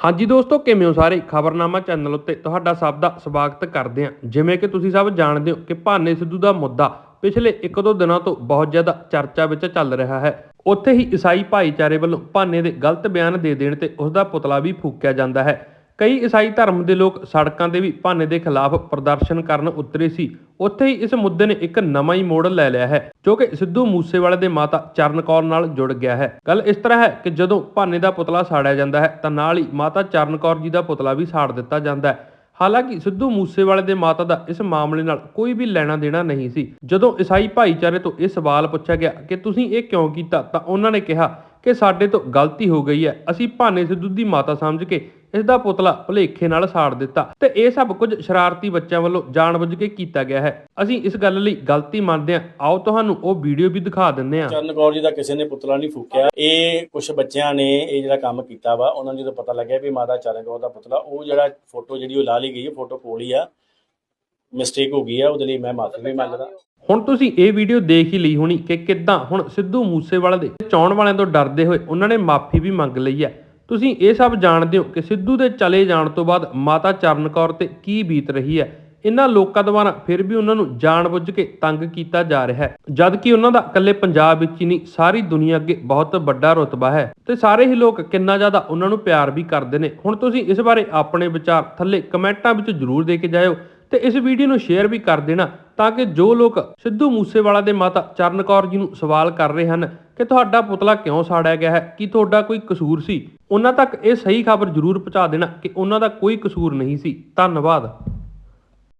ਹਾਂਜੀ ਦੋਸਤੋ, ਕਿਵੇਂ ਹੋ ਸਾਰੇ? ਖਬਰਨਾਮਾ ਚੈਨਲ ਉੱਤੇ ਤੁਹਾਡਾ ਸਭ ਦਾ ਸਵਾਗਤ ਕਰਦੇ ਹਾਂ। ਜਿਵੇਂ ਕਿ ਤੁਸੀਂ ਸਭ ਜਾਣਦੇ ਹੋ ਕਿ ਭਾਨੇ ਸਿੱਧੂ ਦਾ ਮੁੱਦਾ ਪਿਛਲੇ ਇੱਕ ਦੋ ਦਿਨਾਂ ਤੋਂ ਬਹੁਤ ਜ਼ਿਆਦਾ ਚਰਚਾ ਵਿੱਚ ਚੱਲ ਰਿਹਾ ਹੈ। ਉੱਥੇ ਹੀ ਈਸਾਈ ਭਾਈਚਾਰੇ ਵੱਲੋਂ ਭਾਨੇ ਦੇ ਗਲਤ ਬਿਆਨ ਦੇ ਦੇਣ ਤੇ ਉਸ ਦਾ ਪੁਤਲਾ ਵੀ ਫੂਕਿਆ ਜਾਂਦਾ ਹੈ। ਕਈ ਈਸਾਈ ਧਰਮ ਦੇ ਲੋਕ ਸੜਕਾਂ ਤੇ ਵੀ ਭਾਨੇ ਦੇ ਖਿਲਾਫ ਪ੍ਰਦਰਸ਼ਨ ਕਰਨ ਉਤਰੇ ਸੀ। ਉੱਥੇ ਹੀ ਇਸ ਮੁੱਦੇ ਨੇ ਇੱਕ ਨਵਾਂ ਹੀ ਮੋੜ ਲੈ ਲਿਆ ਹੈ, ਜੋ ਕਿ ਸਿੱਧੂ ਮੂਸੇਵਾਲੇ ਦੇ ਮਾਤਾ ਚਰਨ ਕੌਰ ਨਾਲ ਜੁੜ ਗਿਆ ਹੈ। ਗੱਲ ਇਸ ਤਰ੍ਹਾਂ ਹੈ ਕਿ ਜਦੋਂ ਭਾਨੇ ਦਾ ਪੁਤਲਾ ਸਾੜਿਆ ਜਾਂਦਾ ਹੈ, ਤਾਂ ਨਾਲ ਹੀ ਮਾਤਾ ਚਰਨ ਕੌਰ ਜੀ ਦਾ ਪੁਤਲਾ ਵੀ ਸਾੜ ਦਿੱਤਾ ਜਾਂਦਾ ਹੈ। ਹਾਲਾਂਕਿ ਸਿੱਧੂ ਮੂਸੇਵਾਲੇ ਦੇ ਮਾਤਾ ਦਾ ਇਸ ਮਾਮਲੇ ਨਾਲ ਕੋਈ ਵੀ ਲੈਣਾ ਦੇਣਾ ਨਹੀਂ ਸੀ। ਜਦੋਂ ਈਸਾਈ ਭਾਈਚਾਰੇ ਤੋਂ ਇਹ ਸਵਾਲ ਪੁੱਛਿਆ ਗਿਆ ਕਿ ਤੁਸੀਂ ਇਹ ਕਿਉਂ ਕੀਤਾ, ਤਾਂ ਉਹਨਾਂ ਨੇ ਕਿਹਾ ਕਿ ਸਾਡੇ ਤੋਂ ਗਲਤੀ ਹੋ ਗਈ ਹੈ। ਅਸੀਂ ਭਾਨੇ ਸਿੱਧੂ ਦੀ ਮਾਤਾ ਸਮਝ ਕੇ ਇਸ ਦਾ ਪੁਤਲਾ ਭੁਲੇਖੇ ਨਾਲ ਸਾੜ ਦਿੱਤਾ ਤੇ ਇਹ ਸਭ ਕੁਝ ਸ਼ਰਾਰਤੀ ਬੱਚਿਆਂ ਵੱਲੋਂ ਜਾਣਬੁੱਝ ਕੇ ਕੀਤਾ ਗਿਆ ਹੈ। ਅਸੀਂ ਇਸ ਗੱਲ ਲਈ ਗਲਤੀ ਮੰਨਦੇ ਹਾਂ। ਆਓ ਤੁਹਾਨੂੰ ਉਹ ਵੀਡੀਓ ਵੀ ਦਿਖਾ ਦਿੰਦੇ ਹਾਂ। ਚਰਨ ਕੌਰ ਜੀ ਦਾ ਕਿਸੇ ਨੇ ਪੁਤਲਾ ਨਹੀਂ ਫੂਕਿਆ। ਇਹ ਕੁਝ ਬੱਚਿਆਂ ਨੇ ਇਹ ਜਿਹੜਾ ਕੰਮ ਕੀਤਾ ਵਾ, ਉਹਨਾਂ ਨੂੰ ਜਦੋਂ ਪਤਾ ਲੱਗਿਆ ਵੀ ਮਾਤਾ ਚਰਨ ਕੌਰ ਦਾ ਪੁਤਲਾ, ਉਹ ਜਿਹੜਾ ਫੋਟੋ ਜਿਹੜੀ ਉਹ ਲਾ ਲਈ ਗਈ ਹੈ, ਫੋਟੋ ਕੋਲ ਹੀ ਆ। ਮਿਸਟੇਕ ਹੋ ਗਈ ਆ ਉਹਦੇ ਲਈ ਮੈਂ ਮਾਫੀ ਵੀ ਮੰਗਦਾ। ਹੁਣ ਤੁਸੀਂ ਇਹ ਵੀਡੀਓ ਦੇਖ ਹੀ ਲਈ ਹੋਣੀ ਕਿ ਕਿੱਦਾਂ ਹੁਣ ਸਿੱਧੂ ਮੂਸੇਵਾਲੇ ਦੇ ਚਾਉਣ ਵਾਲਿਆਂ ਤੋਂ ਡਰਦੇ ਹੋਏ ਉਹਨਾਂ ਨੇ ਮਾਫੀ ਵੀ ਮੰਗ ਲਈ ਹੈ ਤੁਸੀਂ ਇਹ ਸਭ ਜਾਣਦੇ ਹੋ ਕਿ ਸਿੱਧੂ ਦੇ ਚਲੇ ਜਾਣ ਤੋਂ ਬਾਅਦ ਮਾਤਾ ਚਰਨ ਕੌਰ ਤੇ ਕੀ ਬੀਤ ਰਹੀ ਹੈ ਇਹਨਾਂ ਲੋਕਾਂ ਦੁਆਰਾ ਫਿਰ ਵੀ ਉਹਨਾਂ ਨੂੰ ਜਾਣਬੁੱਝ ਕੇ ਤੰਗ ਕੀਤਾ ਜਾ ਰਿਹਾ ਹੈ। ਜਦ ਕਿ ਉਹਨਾਂ ਦਾ ਇਕੱਲੇ ਪੰਜਾਬ ਵਿੱਚ ਹੀ ਨਹੀਂ ਸਾਰੀ ਦੁਨੀਆ ਅੱਗੇ ਬਹੁਤ ਵੱਡਾ ਰੁਤਬਾ ਹੈ। ਤੇ ਸਾਰੇ ਹੀ ਲੋਕ ਕਿੰਨਾ ਜ਼ਿਆਦਾ ਉਹਨਾਂ ਨੂੰ ਪਿਆਰ ਵੀ ਕਰਦੇ ਨੇ। ਹੁਣ ਤੁਸੀਂ ਇਸ ਬਾਰੇ ਆਪਣੇ ਵਿਚਾਰ ਥੱਲੇ ਕਮੈਂਟਾਂ ਵਿੱਚ ਜ਼ਰੂਰ ਦੇ ਕੇ ਜਾਇਓ। ਤੇ ਇਸ ਵੀਡੀਓ ਨੂੰ ਸ਼ੇਅਰ ਵੀ ਕਰ ਦੇਣਾ ਤਾਂ ਕਿ ਜੋ ਲੋਕ ਸਿੱਧੂ ਮੂਸੇਵਾਲਾ ਦੇ ਮਾਤਾ ਚਰਨ ਕੌਰ ਜੀ ਨੂੰ ਸਵਾਲ ਕਰ ਰਹੇ ਹਨ ਕਿ ਤੁਹਾਡਾ ਪੁਤਲਾ ਕਿਉਂ ਸਾੜਿਆ ਗਿਆ ਹੈ? ਕੀ ਤੁਹਾਡਾ ਕੋਈ ਕਸੂਰ ਸੀ? ਉਹਨਾਂ ਤੱਕ ਇਹ ਸਹੀ ਖਬਰ ਜ਼ਰੂਰ ਪਹੁੰਚਾ ਦੇਣਾ ਕਿ ਉਹਨਾਂ ਦਾ ਕੋਈ ਕਸੂਰ ਨਹੀਂ ਸੀ। ਧੰਨਵਾਦ।